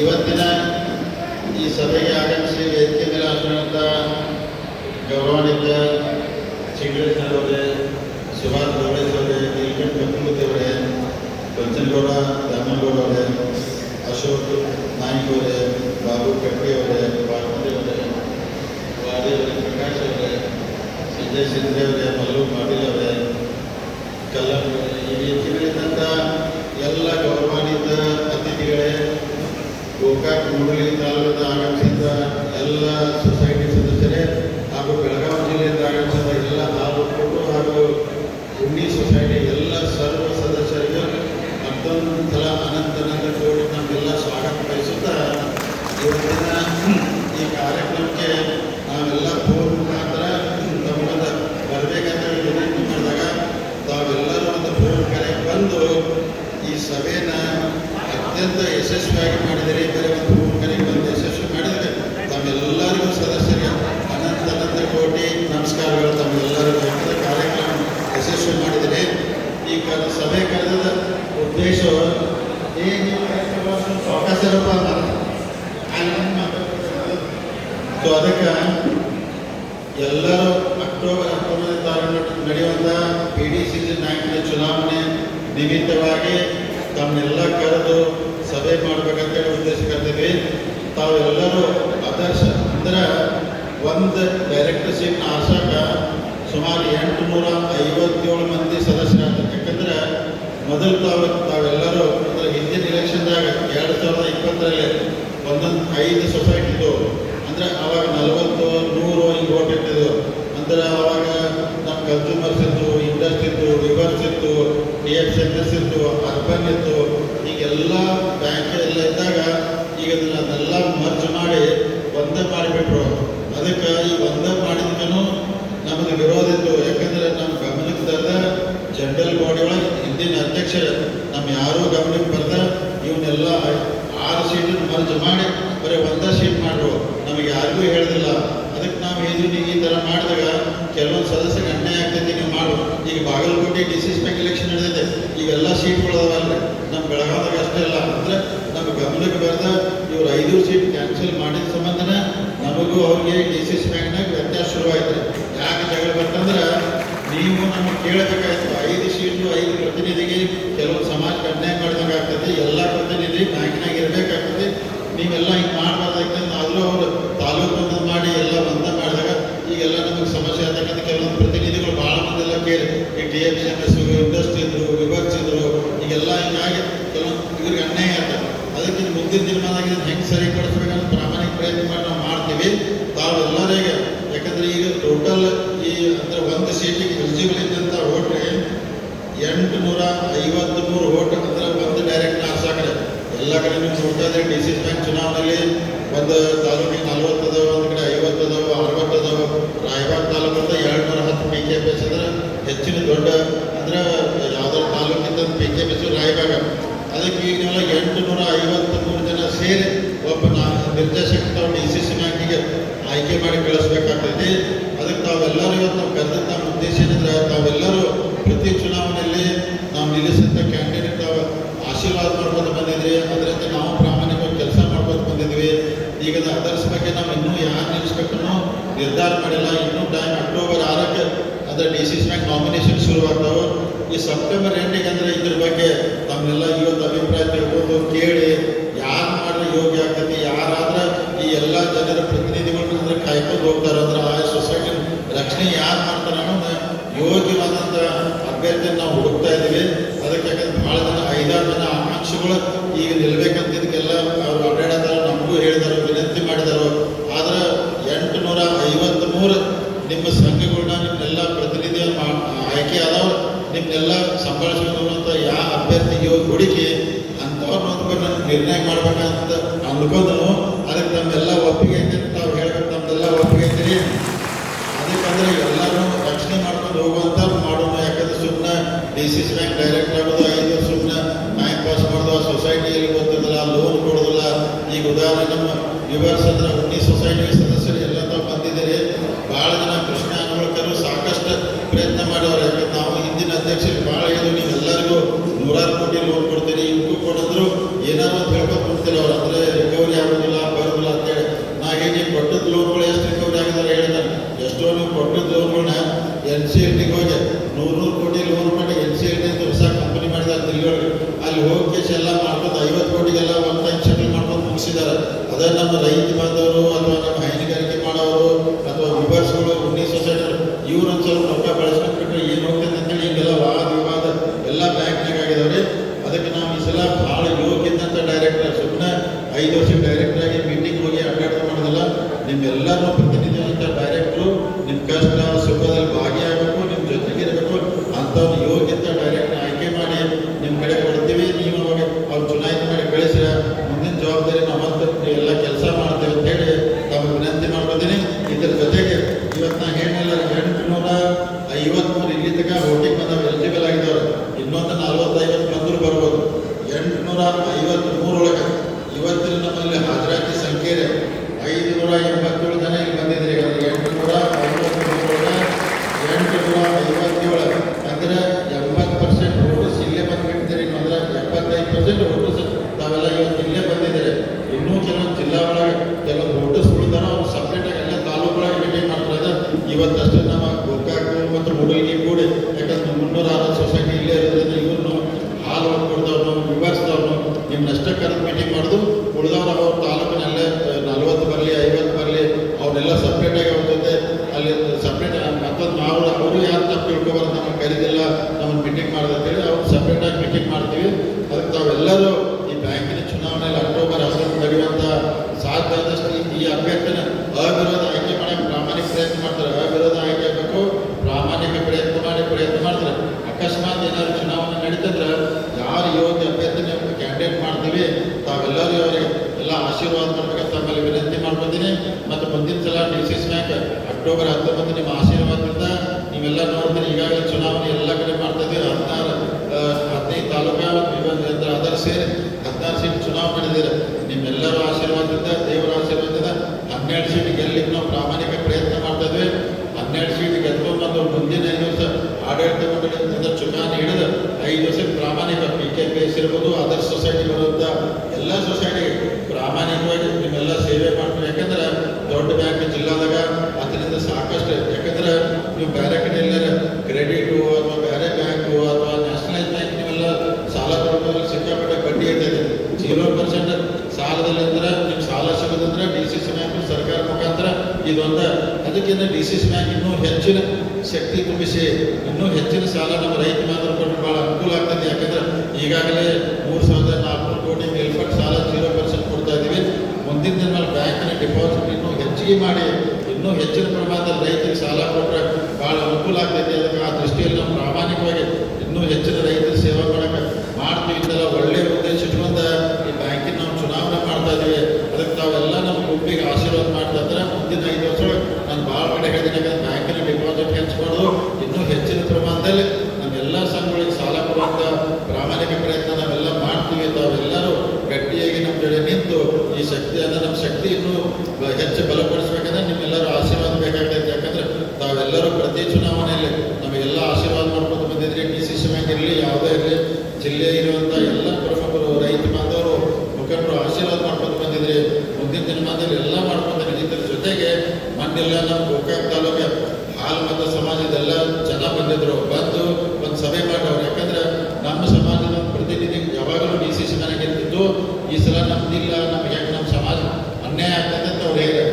ಇವತ್ತಿನ ಈ ಸಭೆಗೆ ಆಗಮಿಸಿ ವೇದಿಕೆ ಮೇಲೆ ಹಾಜರಾದಂಥ ಗೌರವಾನ್ವಿತ ಚಿಂಗ್ರೇಶ್ ಅವರೇ, ಸುಭಾಷ್ ಗೌಡೇಶ್ ಅವರೇ, ನೀಲಕಂಠ ಕಪ್ಪಮೂರ್ತಿ ಅವರೇ ಕಂಚನಗೌಡ ದಾಮನಗೌಡ ಅವರೇ, ಅಶೋಕ್ ನಾಯ್ಕ ಅವರೇ, ಬಾಬು ಕಟ್ಟಿ ಅವರೇ ಪಾರ್ವತಿ ಅವರೇ, ವಾದಿ ಅವರೇ ಪ್ರಕಾಶ್ ಅವರೇ, ಸಂಜಯ್ ಸಿಂಧೆ ಅವರೇ, ಮಲ್ಲು ಪಾಟೀಲ್ ಅವರೇ, ಕಲ್ಲಪ್ಪ ಅವರೇ, ಈ ವೇದಿಕೆಗಳಿದ್ದಂಥ ಎಲ್ಲ ಗೌರವಾನ್ವಿತ ಅತಿಥಿಗಳೇ ಗೋಕಾಕ್ ಮೂಡಲಿ ತಾಲೂಕಿನ ಆಗಮಿಸಿದ್ದ ಎಲ್ಲ ಸೊಸೈಟಿ ಸದಸ್ಯರೇ ಹಾಗೂ ಬೆಳಗಾವಿ ಜಿಲ್ಲೆಯಿಂದ ಆಗಮಿಸಿದ ಎಲ್ಲ ತಾಲೂಕು ಹಾಗೂ ಉಣ್ಣಿ ಸೊಸೈಟಿ ಎಲ್ಲ ಸರ್ವ ಸದಸ್ಯರಿಗೆ ಮತ್ತೊಂದು ಸಲ ಅನಂತ ಕೋಟಿ ನಮ್ಮೆಲ್ಲ ಸ್ವಾಗತ ಬಯಸುತ್ತಾ ಇವತ್ತಿನ ಈ ಕಾರ್ಯಕ್ರಮಕ್ಕೆ ನಾವೆಲ್ಲ ಫೋನ್ ಮುಖಾಂತರ ತಮ್ಮದ ಬರಬೇಕಂತ ಹೇಳಿ ವಿನಂತಿ ಮಾಡಿದಾಗ ತಾವೆಲ್ಲರೂ ಒಂದು ಫೋನ್ ಕರೆ ಬಂದು ಈ ಸಭೆನ ಅತ್ಯಂತ ಯಶಸ್ವಿಯಾಗಿ ಮಾಡಿದರೆ ಬೇರೆ ಒಂದು ಕರೆಗೆ ಬಂದು ಯಶಸ್ವಿ ಮಾಡಿದರೆ ತಮ್ಮೆಲ್ಲರಿಗೂ ಸದಸ್ಯರಿಗೆ ಅನಂತ ಅನಂತ ಕೋಟಿ ನಮಸ್ಕಾರಗಳು ತಮ್ಮೆಲ್ಲರಿಗೂ. ಯಾಕಂದರೆ ಕಾರ್ಯಕ್ರಮ ಯಶಸ್ವಿ ಮಾಡಿದರೆ ಈ ಸಭೆ ಕರೆದ ಉದ್ದೇಶ ಏನು ಅವಕಾಶ ಸೊ ಅದಕ್ಕೆ ಎಲ್ಲರೂ ಅಕ್ಟೋಬರ್ ಹತ್ತೊಂಬತ್ತನೇ ತಾರೀಕು ನಡೆಯುವಂಥ ಪಿ ಡಿ ಸಿ ಚುನಾವಣೆ ನಿಮಿತ್ತವಾಗಿ ತಮ್ಮನ್ನೆಲ್ಲ ಕರೆದು ಸಭೆ ಮಾಡ್ಬೇಕಂತೇಳಿ ಉದ್ದೇಶ ಕರ್ತೀವಿ ತಾವೆಲ್ಲರೂ ಆದರ್ಶ ಅಂದ್ರೆ ಒಂದು ಡೈರೆಕ್ಟರ್ ಸೀಟ್ನ ಆರ್ಸಕ ಸುಮಾರು ಎಂಟು ನೂರ ಐವತ್ತೇಳು ಮಂದಿ ಸದಸ್ಯರಾಗ್ತಾರೆ ಯಾಕಂದ್ರೆ ಮೊದಲು ತಾವು ತಾವೆಲ್ಲರೂ ಅಂದ್ರೆ ಹಿಂದಿನ ಇಲೆಕ್ಷನ್ದಾಗ ಎರಡು ಸಾವಿರದ ಇಪ್ಪತ್ತರಲ್ಲಿ ಒಂದೊಂದು ಐದು ಸೊಸೈಟಿ ಇದ್ದವು ಅಂದ್ರೆ ಅವಾಗ ನಲವತ್ತು, ನೂರು ಹಿಂಗೆ ಓಟ್ ಇಟ್ಟಿದ್ದು ಅಂದ್ರೆ ಅವಾಗ ನಮ್ಮ ಕನ್ಸ್ಯೂಮರ್ಸ್ ಇತ್ತು ಇಂಡಸ್ಟ್ರಿ ಇತ್ತು ರಿವರ್ಸ್ ಇತ್ತು, ಡಿ ಎಫ್ ಸೆಂಟರ್ಸ್ ಇತ್ತು, ಅರ್ಬನ್ ಇತ್ತು. ಈಗೆಲ್ಲ ಬ್ಯಾಂಕ್ ಎಲ್ಲ ಇದ್ದಾಗ ಈಗ ಅದನ್ನೆಲ್ಲ ಮರ್ಜ್ ಮಾಡಿ ಒಂದೇ ಮಾಡಿಬಿಟ್ರು. ಅದಕ್ಕೆ ಈ ಒಂದೇ ಮಾಡಿದ್ಮೇನು ನಮಗೆ ವಿರೋಧ ಇತ್ತು. ಯಾಕಂದ್ರೆ ನಮ್ಮ ಗಮನಕ್ಕೆ ತರದ ಜನರಲ್ ಬಾಡಿ ಒಳಗೆ ಹಿಂದಿನ ಅಧ್ಯಕ್ಷರು ನಮ್ಮ ಯಾರೂ ಗಮನಕ್ಕೆ ಬರ್ದ ಇವನ್ನೆಲ್ಲ ಆರು ಸೀಟನ್ನು ಮರ್ಜ್ ಮಾಡಿ ಬರೀ ಒಂದೇ ಸೀಟ್ ಮಾಡ್ರು. ನಮಗೆ ಯಾರಿಗೂ ಹೇಳಿದಿಲ್ಲ. ಅದಕ್ಕೆ ನಾವು ಹೇಳಿದ್ವಿ ಈ ಥರ ಮಾಡಿದಾಗ ಕೆಲವೊಂದು ಸದಸ್ಯರಿಗೆ ಅನ್ಯಾಯ ಆಗ್ತೈತಿ, ನೀವು ಮಾಡು. ಈಗ Bagalkot D C bank election ನಡೆದಿದೆ. ಈಗೆಲ್ಲ ನಮ್ಮ ಬೆಳಗಾವಿದಾಗ ಅಷ್ಟೇ ಇಲ್ಲ ಅಂದರೆ ನಮ್ಮ ಗಮನಕ್ಕೆ ಬರೆದ ಇವ್ರು ಐದು ಸೀಟ್ ಕ್ಯಾನ್ಸಲ್ ಮಾಡಿದ ಸಂಬಂಧನ ನಮಗೂ ಅವ್ರಿಗೆ ಡಿ ಸಿ ಬ್ಯಾಂಕ್ನಾಗ ವ್ಯತ್ಯಾಸ ಶುರುವಾಯಿತು. ಯಾಕೆ ಜಗಳ ಬರ್ತಂದ್ರೆ ನೀವು ನಮಗೆ ಕೇಳಬೇಕಾಯ್ತು. ಐದು ಸೀಟು, ಐದು ಪ್ರತಿನಿಧಿಗೆ ಕೆಲವು ಸಮಾಜ ಅನ್ಯಾಯ ಮಾಡಿದಂಗೆ ಆಗ್ತದೆ. ಎಲ್ಲ ಪ್ರತಿನಿಧಿ ಬ್ಯಾಂಕ್ನಾಗ ಇರಬೇಕಾಗ್ತದೆ. ನೀವೆಲ್ಲ ಹಿಂಗೆ ಮಾಡಬಾರ್ದಾಗ್ತದೆ ಆದರೂ ಅವರು ತಾಲೂಕು ಬಂದ ಮಾಡಿ ಎಲ್ಲ ಬಂದ ಮಾಡಿದಾಗ ಈಗೆಲ್ಲ ನಮಗೆ ಸಮಸ್ಯೆ ಆಗ್ತಕ್ಕಂಥ ಕೆಲವೊಂದು ಪ್ರತಿನಿಧಿಗಳು ಭಾಳ ಮಂದಿ ಎಲ್ಲ ಕೇಳಿ. ಈ D F C M S, industry ಇದ್ರು ವಿಭಾಗ್ಸ್ ಇದ್ರು, ಈಗೆಲ್ಲ ಹಿಂಗಾಗಿ ಕೆಲವೊಂದು ಇವ್ರಿಗೆ ಅನ್ಯಾಯ ಆಗ್ತದೆ. ಅದಕ್ಕೆ ಮುಂದಿನ ದಿನಮಾನದಾಗ ಇದನ್ನ ಹೆಂಗೆ ಸರಿಪಡಿಸ್ಬೇಕಂತ ಪ್ರಾಮಾಣಿಕ ಪ್ರಯತ್ನ ಮಾಡಿ ನಾವು ಮಾಡ್ತೀವಿ ತಾವೆಲ್ಲರಿಗೆ ಯಾಕಂದ್ರೆ ಈಗ ಟೋಟಲ್ ಈ ಅಂದ್ರೆ ಒಂದು ಸೀಟಿಗೆ ಎಲಿಜಿಬಲ್ ಇದ್ದಂಥ ಓಟ್ರಿ ಎಂಟು ನೂರ ಐವತ್ತು ಮೂರು ಓಟ್ ಅಂದ್ರೆ ಒಂದು ಡೈರೆಕ್ಟ್ ಆರ್ಸಾಕಡೆ ಎಲ್ಲ ಕಡೆ ನೀವು ನೋಡ್ತಾ ಇದ್ರೆ ಡಿ ಸಿ ಬ್ಯಾಂಕ್ ಚುನಾವಣೆಯಲ್ಲಿ ಒಂದು ತಾಲೂಕಿಗೆ ನಲ್ವತ್ತು ಅದಾವ ಒಂದು ಕಡೆ ಐವತ್ತು ಅದಾವ ಅರವತ್ತು ಅದಾವ ರಾಯಬಾಗ್ ತಾಲೂಕಿಂದ ನೂರ ಹತ್ತು ಪಿ ಕೆ ಪಿ ಎಸ್ ಅಂದ್ರೆ ಹೆಚ್ಚಿನ ದೊಡ್ಡ ಅಂದ್ರೆ ಯಾವ್ದಾದ್ರು ತಾಲೂಕಿಂದ P K P S Raibag ಅದಕ್ಕೆ ಈಗ ಎಂಟು ನೂರ ಐವತ್ತು ಮೂರು ಜನ ಸೇರಿ ಒಬ್ಬ ನಾ ನಿರ್ದೇಶಕ ಡಿ ಸಿ ಸಿ ಬ್ಯಾಂಕಿಗೆ ಆಯ್ಕೆ ಮಾಡಿ ಕಳಿಸ್ಬೇಕಾಗ್ತೈತಿ. ಅದಕ್ಕೆ ತಾವೆಲ್ಲರೂ ಇವತ್ತು ನಾವು ಕರೆದಂತ ಉದ್ದೇಶ ಏನಂದ್ರೆ ತಾವೆಲ್ಲರೂ ಪ್ರತಿ ಚುನಾವಣೆಯಲ್ಲಿ ನಾವು ನಿಲ್ಲಿಸಿದ ಕ್ಯಾಂಡಿಡೇಟ್ ತಾವು ಆಶೀರ್ವಾದ ಮಾಡ್ಕೊಂಡು ಈಗ ಅದರ್ಸ್ ಬಗ್ಗೆ ನಾವು ಇನ್ನೂ ಯಾರು ನಿಲ್ಲಿಸ್ಬೇಕನ್ನೋ ನಿರ್ಧಾರ ಮಾಡಿಲ್ಲ. ಇನ್ನೂ ಟೈಮ್ ಅಕ್ಟೋಬರ್ ಆರಕ್ಕೆ ಅದರ ಡಿ ಸಿ ಬ್ಯಾಂಕ್ ನಾಮಿನೇಷನ್ ಶುರುವಾಗ್ತಾವೆ ಈ ಸೆಪ್ಟೆಂಬರ್ ಎಂಟಿಗೆ ಅಂದರೆ ಇದ್ರ ಬಗ್ಗೆ ತಮ್ಮನ್ನೆಲ್ಲ ಇವತ್ತು ಅಭಿಪ್ರಾಯ ತಿಳ್ಕೊಂಡು ಕೇಳಿ ಯಾರು ಮಾಡಿದ್ರೆ ಯೋಗ್ಯ ಆಗ್ತೈತಿ, ಯಾರಾದ್ರೆ ಈ ಎಲ್ಲ ಜನರ ಪ್ರತಿನಿಧಿಗಳು ಅಂದರೆ ಕಾಯ್ಕೊಂಡು ಹೋಗ್ತಾರೆ. ಅಂದ್ರೆ ಆ ಸೊಸೈಟಿ ರಕ್ಷಣೆ ಯಾರು ಮಾಡ್ತಾರೆ ಅನ್ನೋದು ಯೋಗ್ಯವಾದಂಥ ಅಭ್ಯರ್ಥಿಯನ್ನು ನಾವು ಹುಡುಕ್ತಾ ಇದ್ದೀವಿ ಅದಕ್ಕೆ ಯಾಕಂದ್ರೆ ಭಾಳ ಜನ ಐದಾರು ಜನ ಆಕಾಂಕ್ಷಿಗಳು ಈಗ ನಿಲ್ಬೇಕಂತ ಇದಕ್ಕೆಲ್ಲ ಅವ್ರು ಅಡ್ಡಾಡತಾರ ನಮಗೂ ಹೇಳಿದಾರೆ ವಿನಂತಿ ಮಾಡಿದಾರೆ ಆದ್ರೆ ಎಂಟು ನೂರ ಐವತ್ತ್ಮೂರು ನಿಮ್ಮ ಸಂಘಗಳನ್ನ ನಿಮ್ಮೆಲ್ಲ ಪ್ರತಿನಿಧಿ ಮಾ- ಆಯ್ಕೆ ಆದವ್ರು ನಿಮ್ನೆಲ್ಲ ಸಂಭಾಳಿಸ್ಬೇಕು ಅಂತ ಯಾವ ಅಭ್ಯರ್ಥಿಗೆ ಹೋಗಿ ಹುಡುಕಿ ಅಂಥವ್ರನ್ನ ಅಂದ್ಕೊಂಡು ನಾನು ನಿರ್ಣಯ ಮಾಡ್ಬೇಕಂತ ಅಂದ್ಕೊಂಡ್ರು ಅದಕ್ಕೆ ನಮ್ಮೆಲ್ಲ ಒಪ್ಪಿಗೆ ಐತೆ ಅಂತ ತಾವು ಹೇಳ್ಬೇಕು, ನಮ್ದೆಲ್ಲ ಒಪ್ಪಿಗೆ ಐತ್ರಿ ಅದಕ್ಕಂದ್ರೆ ಎಲ್ಲರೂ ರಕ್ಷಣೆ ಮಾಡ್ಕೊಂಡು ಹೋಗುವಂತ ಮಾಡೋಣ. ಯಾಕಂದ್ರೆ ಸುಮ್ಮನೆ D C C bank direct ಆಗೋದು ಐದು ಸುಮ್ಮನೆ ಬ್ಯಾಂಕ್ ಪಾಸ್ ಮಾಡೋದು, ಆ ಸೊಸೈಟಿಯಲ್ಲಿ ಗೊತ್ತಿರಲ್ಲ ಲೋನ್ ಕೊಡೋದಿಲ್ಲ. ಈಗ ಉದಾಹರಣೆ ನಮ್ಮ ಯುವರ್ಸ್ ಅಂದ್ರೆ ಉನ್ನಿ ಸೊಸೈಟಿ ಸದಸ್ಯರು ಎಲ್ಲ ತಾವು ಬಂದಿದ್ದೀರಿ. ಭಾಳ ಜನ ಕೃಷ್ಣ ಅನ್ವಳ್ಕರು ಸಾಕಷ್ಟು ಪ್ರಯತ್ನ ಮಾಡೋರು ಯಾಕಂದ್ರೆ ಎಲ್ಲ ಮಾಡ್ಕೊಂಡು ಐವತ್ತು ಕೋಟಿಗೆಲ್ಲ ಒಂದು ಟೈಮ್ ಸೆಟಲ್ ಮಾಡ್ಕೊಂಡು ಮುಗಿಸಿದ್ದಾರೆ. ಅದೇ ನಮ್ಮ ರೈತ ಬಾಂಧವ ಎಂಟುನೂರ ಐವತ್ತು ಮೂರೊಳಗೆ ಇವತ್ತಿನ ನಮ್ಮಲ್ಲಿ ಹಾಜರಾತಿ ಸಂಖ್ಯೆ ಐದುನೂರ ಎಂಬತ್ತೇಳು ಜನ ಇಲ್ಲಿ ಬಂದಿದ್ರಿ ಅಂದರೆ ಎಂಟುನೂರ ಐವತ್ತು ಮೂರೊಳಗೆ ಎಂಟುನೂರ ಐವತ್ತೇಳು ಅಂದರೆ ಎಂಬತ್ತು ಪರ್ಸೆಂಟ್ ವೋಟರ್ಸ್ ಇಲ್ಲೇ ಬಂದುಬಿಟ್ಟಿದ್ದೀರಿ ಅಂದರೆ ಎಪ್ಪತ್ತೈದು ಪರ್ಸೆಂಟ್ ವೋಟರ್ಸ್ ತಾವೆಲ್ಲ ಇವತ್ತು ಇಲ್ಲೇ ಬಂದಿದ್ದೀರಿ. ಇನ್ನೂ ಕೆಲವೊಂದು ಜಿಲ್ಲಾ ಒಳಗೆ ಕೆಲವೊಂದು ವೋಟರ್ಸ್ ಉಳಿದಾರೋ ಅವ್ರು ಸಪ್ರೇಟಾಗಿ ಎಲ್ಲ ತಾಲೂಕೊಳಗೆ ಭೇಟಿ ಮಾಡ್ತಾರೆ ಇವತ್ತಷ್ಟು ಅಕ್ಟೋಬರ್ ಹತ್ತೊಂಬತ್ತು ನಿಮ್ಮ ಆಶೀರ್ವಾದದಿಂದ ನೀವೆಲ್ಲ ನೋಡ್ತೀರಿ, ಈಗಾಗಲೇ ಚುನಾವಣೆ ಎಲ್ಲ ಕಡೆ ಮಾಡ್ತಾ ಇದ್ದೀವಿ ಹದಿನಾರು ಹದಿನೈದು ತಾಲೂಕು ಮತ್ತು ಅದರ ಸೇರಿ ಹದಿನಾರು ಸೀಟ್ ಚುನಾವಣೆ ಮಾಡಿದ್ದೀರ ನಿಮ್ಮೆಲ್ಲರ ಆಶೀರ್ವಾದದಿಂದ, ದೇವರ ಆಶೀರ್ವಾದದಿಂದ ಹನ್ನೆರಡು ಸೀಟ್ ಗೆಲ್ಲಕ್ಕೆ ನಾವು ಪ್ರಾಮಾಣಿಕ ಪ್ರಯತ್ನ ಮಾಡ್ತಾ ಇದ್ವಿ. ಹನ್ನೆರಡು ಸೀಟ್ ಗೆದ್ದು ಮುಂದಿನ ಐದು ವರ್ಷ ಆಡಳಿತ ಮಂಡಳಿಯಿಂದ ಚುನಾವಣೆ ಹಿಡಿದು ಐದು ದಿವಸ ಪ್ರಾಮಾಣಿಕ ಪಿ ಕೆ ಪಿ ಎಸ್ ಇರ್ಬೋದು ಅದರ್ ಸೊಸೈಟಿ ಬರುವಂಥ ಎಲ್ಲ ಸೊಸೈಟಿ ಅದಕ್ಕಿಂತ ಡಿ ಸಿ ಸಿ ಬ್ಯಾಂಕ್ ಇನ್ನೂ ಹೆಚ್ಚಿನ ಶಕ್ತಿ ತುಂಬಿಸಿ, ಇನ್ನೂ ಹೆಚ್ಚಿನ ಸಾಲ ನಮ್ಮ ರೈತ ಮಾತ್ರ ಕೊಟ್ಟು ಭಾಳ ಅನುಕೂಲ ಆಗ್ತದೆ. ಯಾಕಂದ್ರೆ ಈಗಾಗಲೇ ಮೂರು ಸಾವಿರದ ನಾಲ್ಕುನೂರು ಕೋಟಿ ಮೇಲ್ಪಟ್ಟು ಸಾಲ ಜೀರೋ ಪರ್ಸೆಂಟ್ ಕೊಡ್ತಾ ಇದ್ದೀವಿ. ಮುಂದಿನ ದಿನ ಬ್ಯಾಂಕಿನ ಡಿಪಾಸಿಟ್ ಇನ್ನೂ ಹೆಚ್ಚಿಗೆ ಮಾಡಿ, ಇನ್ನೂ ಹೆಚ್ಚಿನ ಪ್ರಮಾಣದಲ್ಲಿ ರೈತರಿಗೆ ಸಾಲ ಕೊಟ್ಟರೆ ಭಾಳ ಅನುಕೂಲ ಆಗ್ತೈತಿ. ಅದಕ್ಕೆ ಆ ದೃಷ್ಟಿಯಲ್ಲಿ ನಾವು ಪ್ರಾಮಾಣಿಕವಾಗಿ ಇನ್ನೂ ಹೆಚ್ಚಿನ ರೈತರ ಸೇವೆ ಮಾಡೋಕ್ಕೆ ಮಾಡ್ತೀವಿ. ಇದೆಲ್ಲ ಜಿಲ್ಲೆ ಇರುವಂಥ ಎಲ್ಲ ಪುರಸಭರು ರೈತ ಬಾಂಧವರು, ಮುಖಂಡರು ಆಶೀರ್ವಾದ ಮಾಡ್ಕೊಂಡು ಬಂದಿದ್ರೆ ಮುಂದಿನ ದಿನಮಾನದಲ್ಲಿ ಎಲ್ಲ ಮಾಡ್ಕೊಂಡು ಇದರ ಜೊತೆಗೆ ಮೊನ್ನೆಲ್ಲ ನಮ್ಮ ಗೋಕಾಕ್ ತಾಲೂಕ ಹಾಲು ಮತ್ತು ಸಮಾಜದೆಲ್ಲ ಜನ ಬಂದಿದ್ರು. ಬಂದು ಒಂದು ಸಭೆ ಮಾಡೋರು ಯಾಕಂದ್ರೆ ನಮ್ಮ ಸಮಾಜದ ಪ್ರತಿನಿಧಿ ಯಾವಾಗಲೂ ಡಿ ಸಿ ಸಿ ಮನೆಗೆ ಈ ಸಲ ನಮ್ದಿಲ್ಲ, ನಮ್ಗೆ ಯಾಕೆ ನಮ್ಮ ಸಮಾಜ ಅನ್ಯಾಯ ಆಗ್ತದೆ ಅಂತ ಅವ್ರು ಹೇಳಿದ್ರು.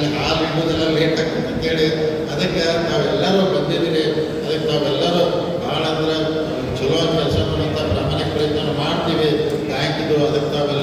ಅದಕ್ಕೆ ಆ ಇಡೋದೆಲ್ಲ ಲೇಟ್ ಆಗ್ತದೆ ಅಂತೇಳಿ ಅದಕ್ಕೆ ನಾವೆಲ್ಲರೂ ಬಂದಿದ್ದೀರಿ ಅದಕ್ಕೆ ನಾವೆಲ್ಲರೂ ಭಾಳ ಅಂದ್ರೆ ಚಲೋ ಕೆಲಸ ಮಾಡುವಂಥ ಪ್ರಾಮಾಣಿಕ ಪ್ರಯತ್ನ ಮಾಡ್ತೀವಿ. ಥ್ಯಾಂಕ್ ಅದಕ್ಕೆ ನಾವೆಲ್ಲ